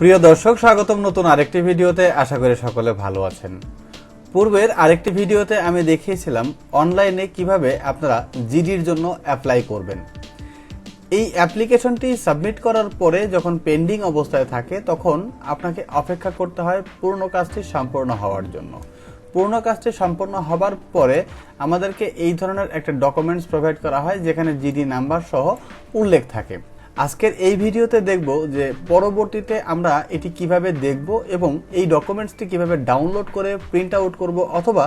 প্রিয় দর্শক, স্বাগতম নতুন আরেকটি ভিডিওতে। আশা করি সকলে ভালো আছেন। পূর্বের আরেকটি ভিডিওতে আমি দেখিয়েছিলাম অনলাইনে কীভাবে আপনারা জিডির জন্য অ্যাপ্লাই করবেন। এই অ্যাপ্লিকেশনটি সাবমিট করার পরে যখন পেন্ডিং অবস্থায় থাকে, তখন আপনাকে অপেক্ষা করতে হয় পূর্ণ কাজটি সম্পূর্ণ হওয়ার জন্য। পূর্ণ কাজটি সম্পূর্ণ হবার পরে আমাদেরকে এই ধরনের একটা ডকুমেন্টস প্রোভাইড করা হয়, যেখানে জিডি নাম্বার সহ উল্লেখ থাকে। আজকের এই ভিডিওতে দেখব যে পরবর্তীতে আমরা এটি কীভাবে দেখব এবং এই ডকুমেন্টসটি কীভাবে ডাউনলোড করে প্রিন্ট আউট করব অথবা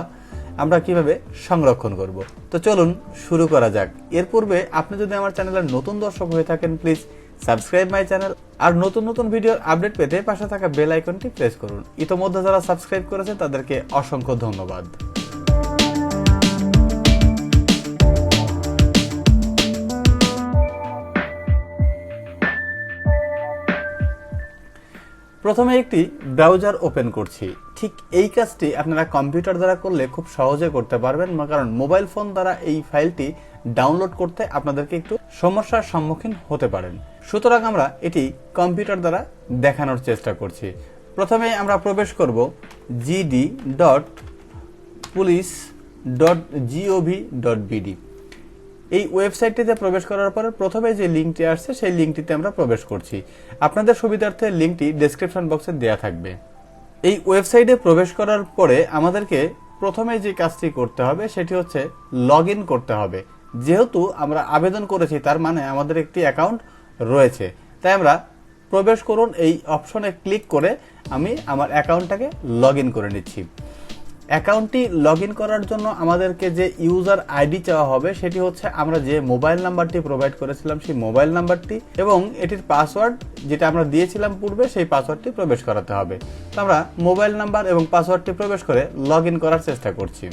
আমরা কীভাবে সংরক্ষণ করব। তো চলুন শুরু করা যাক। এর পূর্বে আপনি যদি আমার চ্যানেলের নতুন দর্শক হয়ে থাকেন, প্লিজ সাবস্ক্রাইব মাই চ্যানেল আর নতুন নতুন ভিডিওর আপডেট পেতে পাশে থাকা বেল আইকনটি প্রেস করুন। ইতোমধ্যে যারা সাবস্ক্রাইব করেছে তাদেরকে অসংখ্য ধন্যবাদ। প্রথমে একটি ব্রাউজার ওপেন করছি। ঠিক এই কাজটি আপনারা কম্পিউটার দ্বারা করলে খুব সহজে করতে পারবেন কারণ মোবাইল ফোন দ্বারা এই ফাইলটি ডাউনলোড করতে আপনাদেরকে একটু সমস্যার সম্মুখীন হতে পারেন। সুতরাং আমরা এটি কম্পিউটার দ্বারা দেখানোর চেষ্টা করছি। প্রথমে আমরা প্রবেশ করব GD dot police dot GOV dot BD এই ওয়েবসাইটটিতে প্রবেশ করার পরে প্রথমে যে লিঙ্কটি আসছে, সেই লিঙ্কটিতে আমরা প্রবেশ করছি। আপনাদের সুবিধার্থে লিঙ্কটি ডেসক্রিপশন বক্সে দেওয়া থাকবে। এই ওয়েবসাইটে প্রবেশ করার পরে আমাদেরকে প্রথমে যে কাজটি করতে হবে, সেটি হচ্ছে লগ করতে হবে। যেহেতু আমরা আবেদন করেছি, তার মানে আমাদের একটি অ্যাকাউন্ট রয়েছে। তাই আমরা প্রবেশ করুন, এই অপশনে ক্লিক করে আমি আমার অ্যাকাউন্টটাকে লগ করে নিচ্ছি। অ্যাকাউন্টটি লগ করার জন্য আমাদেরকে যে ইউজার আইডি চাওয়া হবে, সেটি হচ্ছে আমরা যে মোবাইল নাম্বারটি প্রোভাইড করেছিলাম সেই মোবাইল নাম্বারটি এবং এটির পাসওয়ার্ড যেটা আমরা দিয়েছিলাম পূর্বে, সেই পাসওয়ার্ডটি প্রবেশ করাতে হবে। তো আমরা মোবাইল নাম্বার এবং পাসওয়ার্ডটি প্রবেশ করে লগ করার চেষ্টা করছি।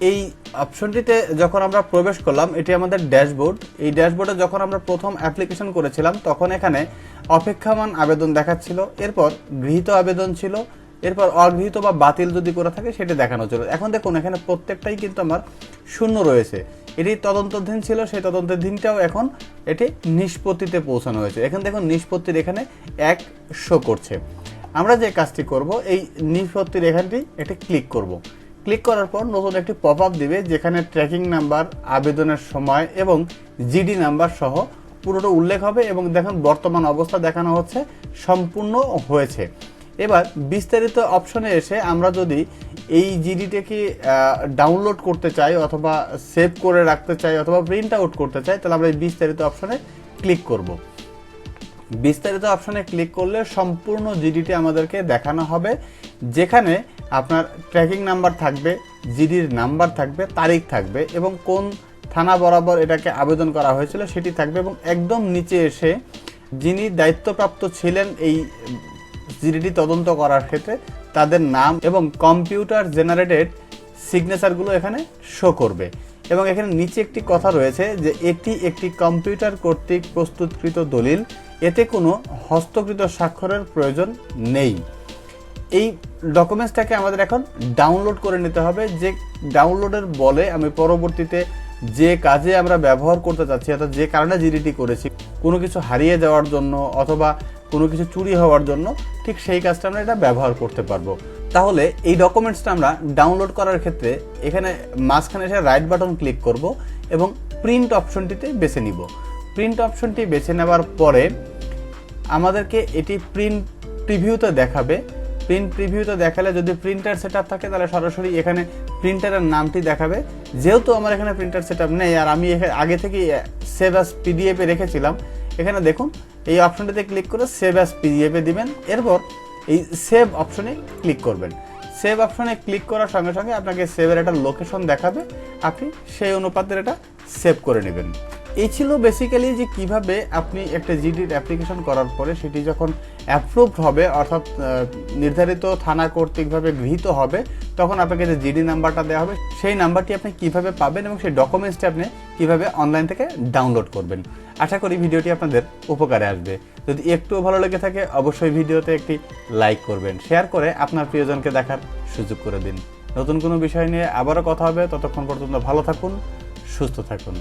এই অপশনটিতে যখন আমরা প্রবেশ করলাম, এটি আমাদের ড্যাশবোর্ড। এই ড্যাশবোর্ডে যখন আমরা প্রথম অ্যাপ্লিকেশন করেছিলাম, তখন এখানে অপেক্ষামান আবেদন দেখাচ্ছিল, এরপর গৃহীত আবেদন ছিল, এরপর অগৃহীত বা বাতিল যদি করে থাকে, সেটা দেখানো ছিল। এখন দেখুন, এখানে প্রত্যেকটাই কিন্তু আমার শূন্য রয়েছে। এটি তদন্তাধীন ছিল, সেই তদন্তাধীনটাও এখন এটি নিষ্পত্তিতে পৌঁছানো হয়েছে। এখন দেখুন, নিষ্পত্তির এখানে এক শো করছে। আমরা যে কাজটি করব, এই নিষ্পত্তির এখানটি এটি ক্লিক করব। ক্লিক করার পর নতুন একটি পপ আপ দিবে, যেখানে ট্র্যাকিং নাম্বার আবেদনের সময় এবং জিডি নাম্বার সহ পুরোটা উল্লেখ হবে এবং দেখুন বর্তমান অবস্থা দেখানো হচ্ছে, সম্পূর্ণ হয়েছে। এবার বিস্তারিত অপশনে এসে আমরা যদি এই জিডিটাকে ডাউনলোড করতে চাই অথবা সেভ করে রাখতে চাই অথবা প্রিন্ট আউট করতে চাই, তাহলে আমরা এই বিস্তারিত অপশনে ক্লিক করব। বিস্তারিত অপশানে ক্লিক করলে সম্পূর্ণ জিডিটি আমাদেরকে দেখানো হবে, যেখানে আপনার ট্র্যাকিং নাম্বার থাকবে জিডির নাম্বার থাকবে, তারিখ থাকবে এবং কোন থানা বরাবর এটাকে আবেদন করা হয়েছিল সেটি থাকবে এবং একদম নিচে এসে যিনি দায়িত্বপ্রাপ্ত ছিলেন এই জিডিটি তদন্ত করার ক্ষেত্রে তাদের নাম এবং কম্পিউটার জেনারেটেড সিগনেচারগুলো এখানে শো করবে। এবং এখানে নিচে একটি কথা রয়েছে যে এটি একটি কম্পিউটার কর্তৃক প্রস্তুতকৃত দলিল। এতে কোনো হস্তকৃত স্বাক্ষরের প্রয়োজন নেই। এই ডকুমেন্টসটাকে আমাদের এখন ডাউনলোড করে নিতে হবে। যে ডাউনলোডের বলে আমি পরবর্তীতে যে কাজে আমরা ব্যবহার করতে চাচ্ছি অর্থাৎ যে কারণে জিডিটি করেছি, কোনো কিছু হারিয়ে যাওয়ার জন্য অথবা কোনো কিছু চুরি হওয়ার জন্য ঠিক সেই কাজটা আমরা এটা ব্যবহার করতে পারব। তাহলে এই ডকুমেন্টসটা আমরা ডাউনলোড করার ক্ষেত্রে এখানে মাঝখানে এসে রাইট বাটন ক্লিক করব এবং প্রিন্ট অপশনটিতে বেছে নিব। প্রিন্ট অপশনটি বেছে নেওয়ার পরে আমাদেরকে এটি প্রিন্ট প্রিভিউতে দেখাবে। প্রিন্ট প্রিভিউতে দেখালে যদি প্রিন্টার সেট থাকে, তাহলে সরাসরি এখানে প্রিন্টারের নামটি দেখাবে। যেহেতু আমার এখানে প্রিন্টার সেট নেই, আর আমি এখানে আগে থেকে সেভ অ্যাস পিডিএফে রেখেছিলাম, এখানে দেখুন, এই অপশনটিতে ক্লিক করে সেভ অ্যাস পিডিএফে দিবেন। এরপর এই সেভ অপশনে ক্লিক করবেন। সেভ অপশনে ক্লিক করার সঙ্গে সঙ্গে আপনাকে সেভের একটা লোকেশন দেখাবে। আপনি সেই অনুপাতের এটা সেভ করে নেবেন। এই ছিল বেসিক্যালি যে কীভাবে আপনি একটা জিডির অ্যাপ্লিকেশন করার পরে সেটি যখন অ্যাপ্রুভড হবে, অর্থাৎ নির্ধারিত থানা কর্তৃকভাবে গৃহীত হবে, তখন আপনাকে যে জিডি নাম্বারটা দেওয়া হবে, সেই নাম্বারটি আপনি কীভাবে পাবেন এবং সেই ডকুমেন্টসটি আপনি কীভাবে অনলাইন থেকে ডাউনলোড করবেন। আশা করি ভিডিওটি আপনাদের উপকারে আসবে। যদি একটুও ভালো লেগে থাকে, অবশ্যই ভিডিওতে একটি লাইক করবেন। শেয়ার করে আপনার প্রিয়জনকে দেখার সুযোগ করে দিন। নতুন কোনো বিষয় নিয়ে আবারও কথা হবে। ততক্ষণ পর্যন্ত ভালো থাকুন, সুস্থ থাকুন।